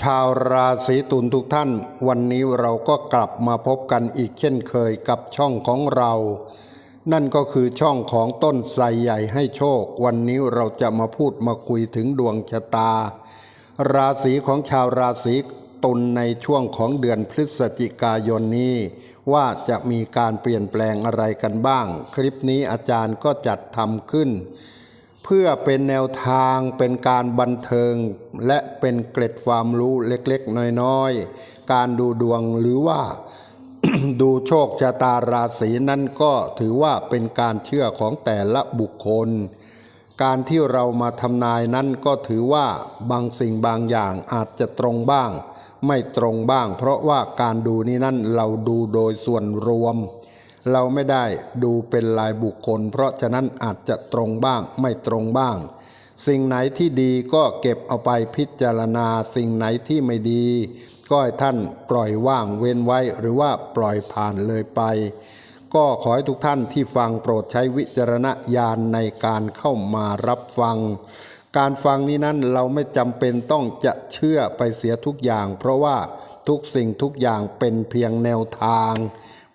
ชาวราศีตุลทุกท่าน วันนี้เราก็กลับมาพบกันอีกเช่นเคยกับช่องของเรา นั่นก็คือช่องของต้นไทรใหญ่ให้โชค วันนี้เราจะมาพูดมาคุยถึงดวงชะตา ราศีของชาวราศีตุลในช่วงของเดือนพฤศจิกายนนี้ ว่าจะมีการเปลี่ยนแปลงอะไรกันบ้าง คลิปนี้อาจารย์ก็จัดทำขึ้น เพื่อเป็นแนวทางเป็นการบันเทิง และเป็นเกร็ดความรู้เล็กๆ น้อยๆ การดูดวงหรือว่าดูโชคชะตาราศีนั้นก็ถือว่าเป็นการเชื่อของแต่ละบุคคล การที่เรามาทำนายนั้นก็ถือว่าบางสิ่งบางอย่างอาจจะตรงบ้าง ไม่ตรงบ้าง เพราะว่าการดูนี้นั้นเราดูโดยส่วนรวม เราไม่ได้ดูเป็นรายบุคคล เพราะฉะนั้นอาจจะตรงบ้างไม่ตรงบ้าง สิ่งไหนที่ดีก็เก็บเอาไปพิจารณาสิ่งไหนที่ไม่ดี ก็ให้ท่านปล่อยว่างเว้นไว้หรือว่าปล่อยผ่านเลยไป ก็ขอให้ทุกท่านที่ฟังโปรดใช้วิจารณญาณในการเข้ามารับฟัง การฟังนี้นั้นเราไม่จำเป็นต้องจะเชื่อไปเสียทุกอย่าง เพราะว่าทุกสิ่งทุกอย่างเป็นเพียงแนวทาง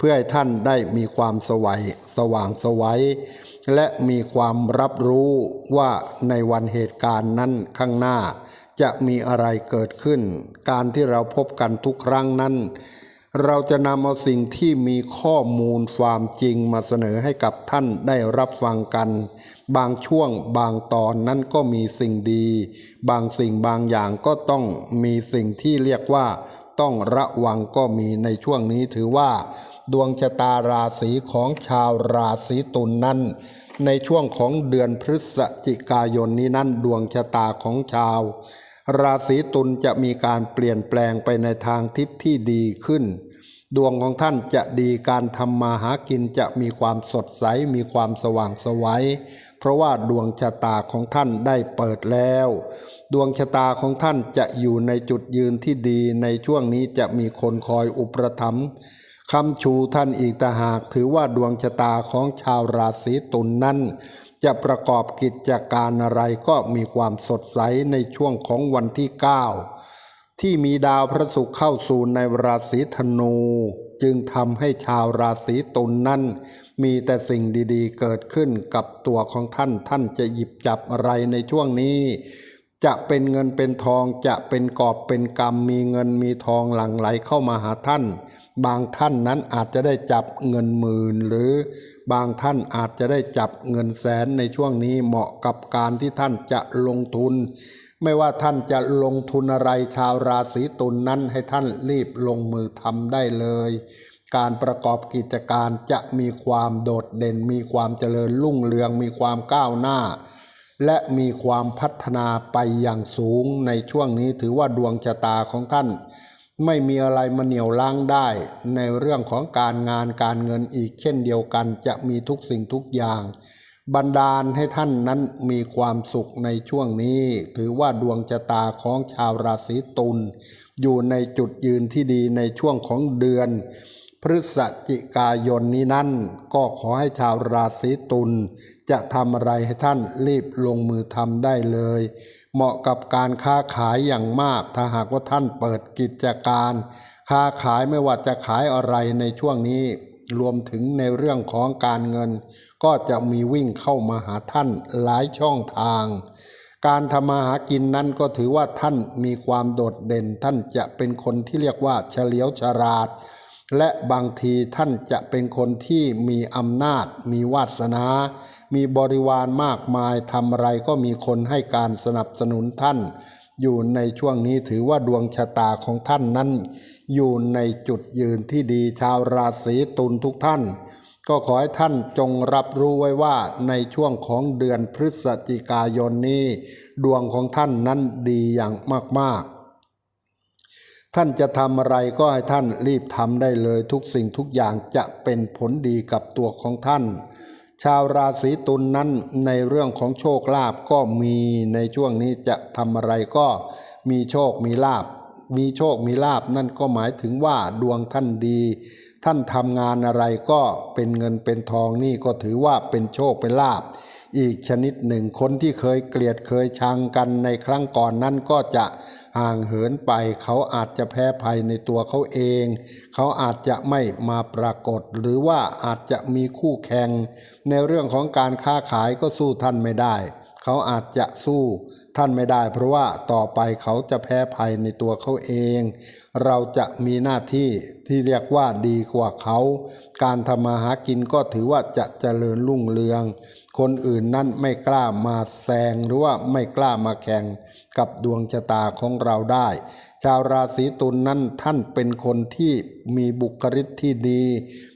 พื่อให้ท่านได้มีความสวัยสว่างสวัยและมีความรับรู้ว่าในวันเหตุการณ์นั้นข้างหน้า จะมีอะไรเกิดขึ้น การที่เราพบกันทุกครั้งนั้น เราจะนำเอาสิ่งที่มีข้อมูลความจริงมาเสนอให้กับท่านได้รับฟังกัน บางช่วงบางตอนนั้นก็มีสิ่งดี บางสิ่งบางอย่างก็ต้องมีสิ่งที่เรียกว่า ต้องระวังก็มีในช่วงนี้ถือว่า ดวงชะตาราศีของชาวราศีตุลนนั้น ในช่วงของเดือนพฤศจิกายนนี้นั้นดวงชะตาของชาว ราศีตุลจะมีการเปลี่ยนแปลงไปในทางทิศที่ดีขึ้น ดวงของท่านจะดีการทำมาหากินจะมีความสดใสมีความสว่างสวัยเพราะว่าดวงชะตาของท่านได้เปิดแล้ว ดวงชะตาของท่านจะอยู่ในจุดยืนที่ดีในช่วงนี้จะมีคนคอยอุปถัมภ์ คำชูท่านอีกต่าหากถือว่าดวงชะตาของชาวราศีตุลนนั้น จะประกอบกิจการอะไรก็มีความสดใสในช่วงของวันที่ 9 ที่มีดาวพระศุกร์เข้าสู่ในราศีธนู จึงทำให้ชาวราศีตุลนนั้น มีแต่สิ่งดีๆ เกิดขึ้นกับตัวของท่านท่านจะหยิบจับอะไรในช่วงนี้จะเป็นเงินเป็นทองจะเป็นกอบเป็นกรรมมีเงินมีทองหลั่งไหลเข้ามาหาท่าน บางท่านนั้นอาจจะได้จับเงินหมื่น หรือบางท่านอาจจะได้จับเงินแสนในช่วงนี้เหมาะกับการที่ท่านจะลงทุน ไม่ว่าท่านจะลงทุนอะไรชาวราศีตุลนนั้นให้ท่านรีบลงมือทำได้เลย การประกอบกิจการจะมีความโดดเด่น มีความเจริญรุ่งเรือง มีความก้าวหน้า และมีความพัฒนาไปอย่างสูงในช่วงนี้ถือว่าดวงชะตาของท่าน ไม่มีอะไรมาเหนี่ยวล้างได้ ในเรื่องของการงานการเงินอีกเช่นเดียวกันจะมีทุกสิ่งทุกอย่าง บันดาลให้ท่านนั้นมีความสุขในช่วงนี้ ถือว่าดวงชะตาของชาวราศีตุลอยู่ในจุดยืนที่ดีในช่วงของเดือน พฤศจิกายนนี้นั้น ก็ขอให้ชาวราศีตุลจะทำอะไรให้ท่านรีบลงมือทำได้เลย เหมาะกับการค้าขายอย่างมาก ถ้าหากว่าท่านเปิดกิจการ ค้าขายไม่ว่าจะขายอะไรในช่วงนี้ รวมถึงในเรื่องของการเงิน ก็จะมีวิ่งเข้ามาหาท่านหลายช่องทาง การทำมาหากินนั้นก็ถือว่าท่านมีความโดดเด่น ท่านจะเป็นคนที่เรียกว่าเฉลียวฉลาด และบางทีท่านจะเป็นคนที่มีอำนาจ มีวาสนา มีบริวารมากมายทำอะไรก็มีคนให้การสนับสนุนท่าน อยู่ในช่วงนี้ถือว่าดวงชะตาของท่านนั้น อยู่ในจุดยืนที่ดีชาวราศีตุลทุกท่าน ก็ขอให้ท่านจงรับรู้ไว้ว่าในช่วงของเดือนพฤศจิกายนนี้ ดวงของท่านนั้นดีอย่างมากๆ ท่านจะทำอะไรก็ให้ท่านรีบทำได้เลยทุกสิ่งทุกอย่างจะเป็นผลดีกับตัวของท่าน ชาวราศีตุลนนั้นในเรื่องของโชคลาภก็มีในช่วงนี้จะทำอะไรก็มีโชคมีลาภมีโชคมีลาภนั่นก็หมายถึงว่าดวงท่านดี ท่านทำงานอะไรก็เป็นเงินเป็นทองนี่ก็ถือว่าเป็นโชคเป็นลาภอีกชนิดหนึ่งคนที่เคยเกลียดเคยชังกันในครั้งก่อนนั้นก็จะ ห่างเหินไป เขาอาจจะแพ้ภัยในตัวเขาเอง เขาอาจจะไม่มาปรากฏ หรือว่าอาจจะมีคู่แข่ง ในเรื่องของการค้าขายก็สู้ท่านไม่ได้ เขาอาจจะสู้ท่านไม่ได้ เพราะว่าต่อไปเขาจะแพ้ภัยในตัวเขาเอง เราจะมีหน้าที่ที่เรียกว่าดีกว่าเขา การทำมาหากินก็ถือว่าจะเจริญรุ่งเรือง คนอื่นนั่นไม่กล้ามาแซงหรือว่าไม่กล้ามาแข่งกับดวงชะตาของเราได้ ชาวราศีตุลนนั้นท่านเป็นคนที่มีบุคลิกที่ดี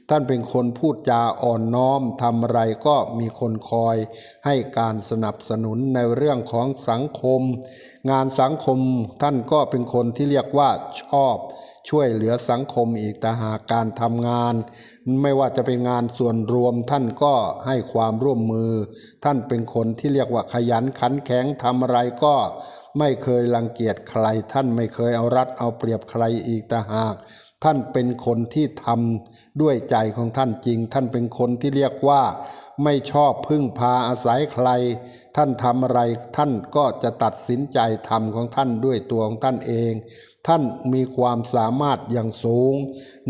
ท่านเป็นคนพูดจาอ่อนน้อมทำอะไรก็มีคนคอยให้การสนับสนุนในเรื่องของสังคม งานสังคมท่านก็เป็นคนที่เรียกว่าชอบช่วยเหลือสังคมอีกแต่หากการทำงาน ไม่ว่าจะเป็นงานส่วนรวมท่านก็ให้ความร่วมมือ ท่านเป็นคนที่เรียกว่าขยันขันแข็งทำอะไรก็ไม่เคยรังเกียจใคร ท่านไม่เคยเอารัดเอาเปรียบใครอีกแต่หาก ท่านเป็นคนที่ทำด้วยใจของท่านจริง ท่านเป็นคนที่เรียกว่า ไม่ชอบพึ่งพาอาศัยใคร ท่านทำอะไร ท่านก็จะตัดสินใจทำของท่านด้วยตัวของท่านเองท่านมีความสามารถอย่างสูง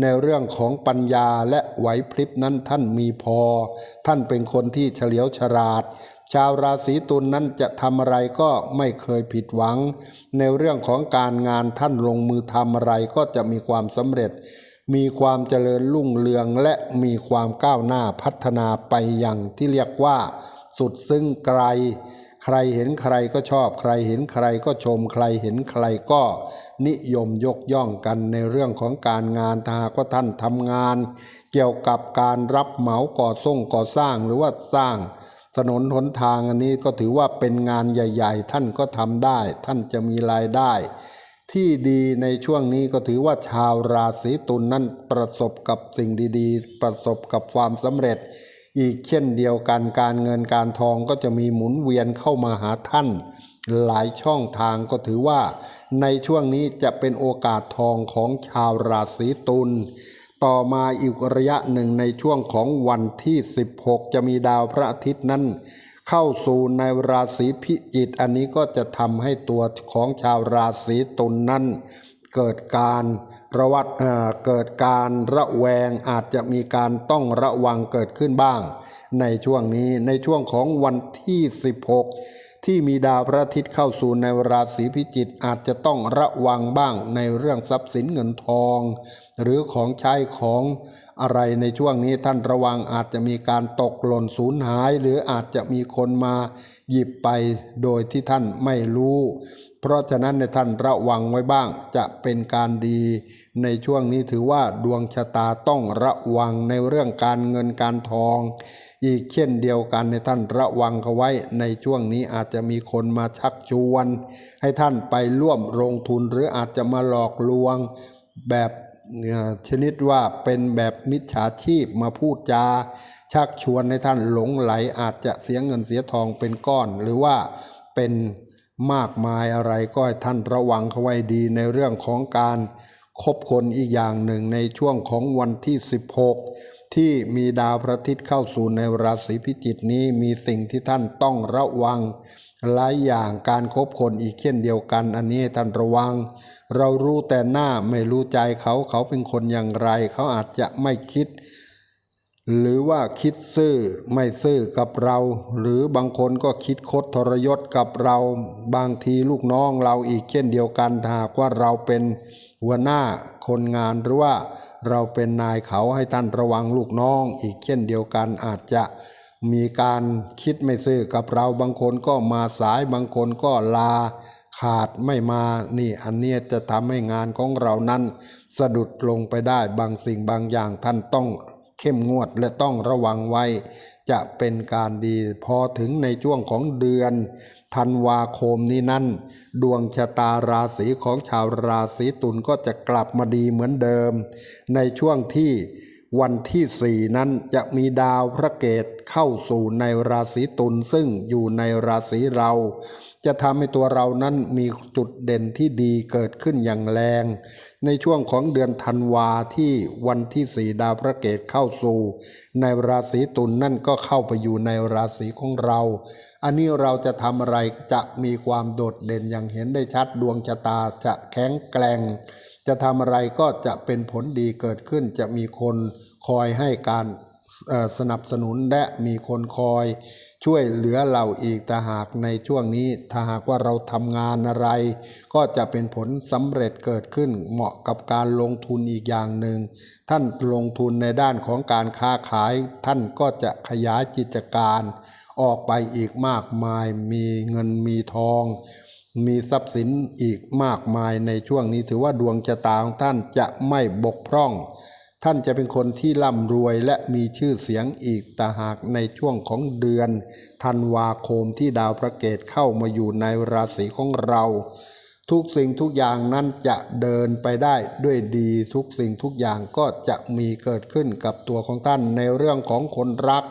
ในเรื่องของปัญญาและ ไหวพริบนั้นท่านมีพอ ท่านเป็นคนที่เฉลียวฉลาด ชาวราศีตุลนนั้นจะทำอะไรก็ไม่เคยผิดหวัง ในเรื่องของการงานท่านลงมือทำอะไรก็จะมีความสำเร็จ มีความเจริญรุ่งเรืองและมีความก้าวหน้าพัฒนาไปอย่างที่เรียกว่า สุดซึ่งไกล ใครเห็นใครก็ชอบ ใครเห็นใครก็ชม ใครเห็นใครก็นิยมยกย่องกันในเรื่องของการงานถ้าหากว่าท่านทำงาน เกี่ยวกับการรับเหมาก่อส่งก่อสร้างหรือว่าสร้างถนนหนทางอันนี้ก็ถือว่าเป็นงานใหญ่ ๆ ท่านก็ทำได้ ท่านจะมีรายได้ ที่ดีในช่วงนี้ก็ถือว่าชาวราศีตุลนนั้นประสบกับสิ่งดี ๆ ประสบกับความสำเร็จ อีกเช่นเดียวกันการเงินการทองก็จะมีหมุนเวียนเข้ามาหาท่าน หลายช่องทางก็ถือว่า ในช่วงนี้จะเป็นโอกาสทองของชาวราศีตุลต่อมาอีกระยะหนึ่งในช่วงของวันที่ 16 จะมีดาวพระอาทิตย์นั้น เข้าสู่ในราศีพิจิกอันนี้ก็จะทำให้ตัวของชาวราศีตุลนนั้น เกิดการระวัดเกิดการระแวงอาจจะมีการต้องระวังเกิดขึ้นบ้าง ในช่วงนี้ในช่วงของวันที่ 16 ที่มีดาวพระอาทิตย์เข้าสู่ในราศีพิจิกอาจจะต้องระวังบ้างในเรื่องทรัพย์สินเงินทอง หรือของใช้ของอะไรในช่วงนี้ท่านระวังอาจจะมีการตกหล่นสูญหาย หรืออาจจะมีคนมาหยิบไปโดยที่ท่านไม่รู้ เพราะฉะนั้นในท่านระวังไว้บ้าง จะเป็นการดี ในช่วงนี้ถือว่าดวงชะตาต้องระวังในเรื่องการเงินการทอง อีกเช่นเดียวกันในท่านระวังเขาไว้ ในช่วงนี้อาจจะมีคนมาชักชวน ให้ท่านไปร่วมลงทุนหรืออาจจะมาหลอกลวงแบบเอ่อชนิดว่าเป็นแบบมิจฉาชีพมาพูดจา ชักชวนให้ท่านหลงไหลอาจจะเสียเงินเสียทองเป็นก้อน หรือว่าเป็น มากมายอะไรก็ให้ท่านระวังเขาไว้ดีในเรื่องของการคบคนอีกอย่างหนึ่งในช่วงของวันที่ 16 ที่มีดาวพระอาทิตย์เข้าสู่ในราศีพิจิกนี้มีสิ่งที่ท่านต้องระวังหลายอย่างการคบคนอีกเช่นเดียวกัน อันนี้ท่านระวัง เรารู้แต่หน้าไม่รู้ใจเขาเขาเป็นคนอย่างไร เขาอาจจะไม่คิด หรือว่าคิดซื่อไม่ซื่อกับเรา หรือบางคนก็คิดคดทรยศกับเรา บางทีลูกน้องเราอีกเช่นเดียวกันถาหากว่าเราเป็นหัวหน้าคนงานหรือว่าเราเป็นนายเขาให้ท่านระวังลูกน้องอีกเช่นเดียวกันอาจจะมีการคิดไม่ซื่อกับเราบางคนก็มาสายบางคนก็ลาขาดไม่มานี่อันเนี้ยจะทำให้งานของเรานั้น สะดุดลงไปได้บางสิ่งบางอย่างท่านต้อง เข้มงวดและต้องระวังไว้ จะเป็นการดีพอถึงในช่วงของเดือนธันวาคมนี้นั้น ดวงชะตาราศีของชาวราศีตุลก็จะกลับมาดีเหมือนเดิม ในช่วงที่วันที่สี่นั้นจะมีดาวพระเกตเข้าสู่ในราศีตุลซึ่งอยู่ในราศีเรา จะทำให้ตัวเรานั้นมีจุดเด่นที่ดีเกิดขึ้นอย่างแรง ในช่วงของเดือนธันวาที่วันที่สี่ดาวพระเกตเข้าสู่ ในราศีตุลนนั่นก็เข้าไปอยู่ในราศีของเรา อันนี้เราจะทำอะไรจะมีความโดดเด่นอย่างเห็นได้ชัดดวงชะตาจะแข็งแกร่ง จะทำอะไรก็จะเป็นผลดีเกิดขึ้นจะมีคนคอยให้การ สนับสนุนและมีคนคอย ช่วยเหลือเราอีกแต่หากในช่วงนี้ถ้าหากว่าเราทำงานอะไร ก็จะเป็นผลสำเร็จเกิดขึ้นเหมาะกับการลงทุนอีกอย่างหนึ่ง ท่านลงทุนในด้านของการค้าขาย ท่านก็จะขยายกิจการออกไปอีกมากมายมีเงินมีทอง มีทรัพย์สินอีกมากมายในช่วงนี้ถือว่าดวงชะตาของท่านจะไม่บกพร่อง ท่านจะเป็นคนที่ร่ำรวยและมีชื่อเสียงอีกแต่หากในช่วงของเดือนธันวาคมที่ดาวพระเกตเข้ามาอยู่ในราศีของเรา ทุกสิ่งทุกอย่างนั้นจะเดินไปได้ด้วยดี ทุกสิ่งทุกอย่างก็จะมีเกิดขึ้นกับตัวของท่านในเรื่องของคนรัก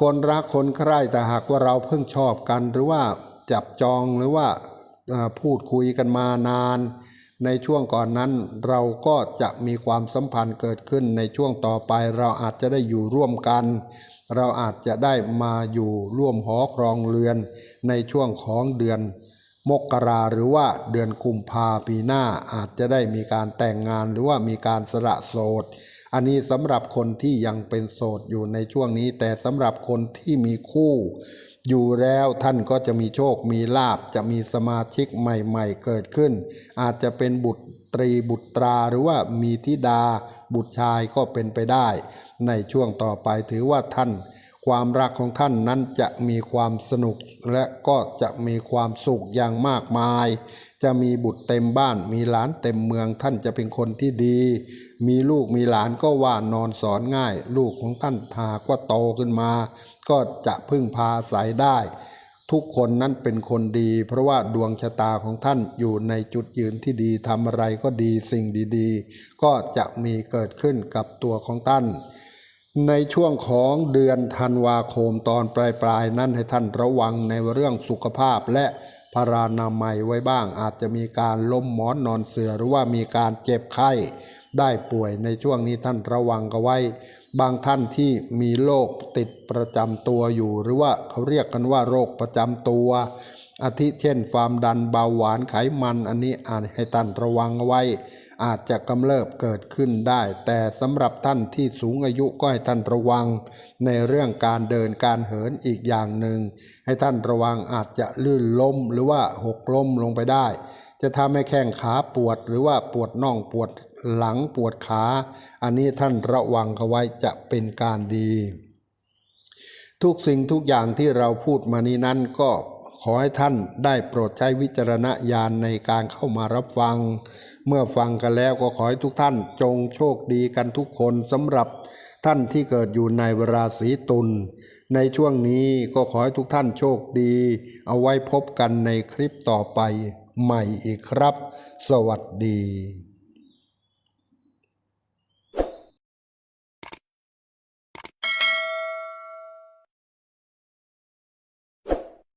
คนรักคนใคร่แต่หากว่าเราเพิ่งชอบกันหรือว่าจับจองหรือว่าพูดคุยกันมานาน ในช่วงก่อนนั้นเราก็จะมีความสัมพันธ์เกิดขึ้นในช่วงต่อไป เราอาจจะได้อยู่ร่วมกัน เราอาจจะได้มาอยู่ร่วมหอครองเรือน ในช่วงของเดือน มกราหรือว่าเดือนกุมภาปีหน้าอาจจะได้มีการแต่งงานหรือว่ามีการสละโสด อันนี้สำหรับคนที่ยังเป็นโสดอยู่ในช่วงนี้ แต่สำหรับคนที่มีคู่ อยู่แล้วท่านก็จะมีโชคมีลาบจะมีสมาชิกใหม่ๆเกิดขึ้น อาจจะเป็นบุตรตรีบุตราหรือว่ามีธิดา บุตรชายก็เป็นไปได้ ในช่วงต่อไปถือว่าท่าน ความรักของท่านนั้นจะมีความสนุกและก็จะมีความสุขอย่างมากมาย จะมีบุตรเต็มบ้านมีหลานเต็มเมืองท่านจะเป็นคนที่ดีมีลูกมีหลานก็ว่านอนสอนง่าย ลูกของท่านหากว่าโตขึ้นมา ก็จะพึ่งพาอายได้ ทุกคนนั้นเป็นคนดี เพราะว่าดวงชะตาของท่านอยู่ในจุดยืนที่ดีทำอะไรก็ดีสิ่งดีๆ ก็จะมีเกิดขึ้นกับตัวของท่านในช่วงของเดือนธันวาคมตอนปลายๆนั้นให้ท่านระวังในเรื่องสุขภาพและพารานามัยไว้บ้าง อาจจะมีการล้มหมอนนอนเสือหรือว่ามีการเจ็บไข้ ได้ป่วยในช่วงนี้ท่านระวังกันไว้ บางท่านที่มีโรคติดประจำตัวอยู่ หรือว่าเขาเรียกกันว่าโรคประจำตัว อาทิเช่นความดันเบาหวานไขมันอันนี้อาจให้ท่านระวังไว้ อาจจะกำเริบเกิดขึ้นได้ แต่สำหรับท่านที่สูงอายุก็ให้ท่านระวัง ในเรื่องการเดินการเหินอีกอย่างหนึ่งให้ท่านระวังอาจจะลื่นล้มหรือว่าหกล้มลงไปได้จะทำให้แข้งขาปวดหรือว่าปวดน่องปวดหลังปวดขา อันนี้ท่านระวังเอาไว้จะเป็นการดี ทุกสิ่งทุกอย่างที่เราพูดมานี้นั้นก็ขอให้ท่านได้โปรดใช้วิจารณญาณในการเข้ามารับฟัง เมื่อฟังกันแล้วก็ขอให้ทุกท่านจงโชคดีกันทุกคนสำหรับท่านที่เกิดอยู่ในราศีตุลในช่วงนี้ก็ขอให้ทุกท่านโชคดี เอาไว้พบกันในคลิปต่อไป ใหม่อีกครับ สวัสดี